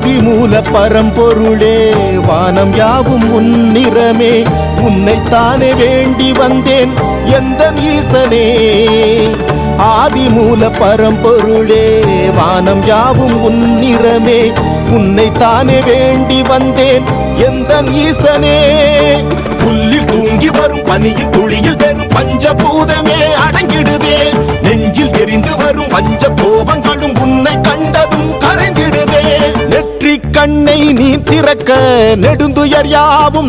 ஆதிமூல பரம்பொருளே வானம் யாவும் உன்னிறமே உன்னைத்தானே வேண்டி வந்தேன் எந்த ஈசனே. ஆதிமூல பரம்பொருளே வானம் யாவும் உன்னிறமே உன்னைத்தானே வேண்டி வந்தேன் எந்த ஈசனே. புல்லில் தூங்கி வரும் பனியின் துளியில் பெரும் பஞ்சபூதமே அட கண்ணை நீ திறக்க நெடுந்துயர் யாவும்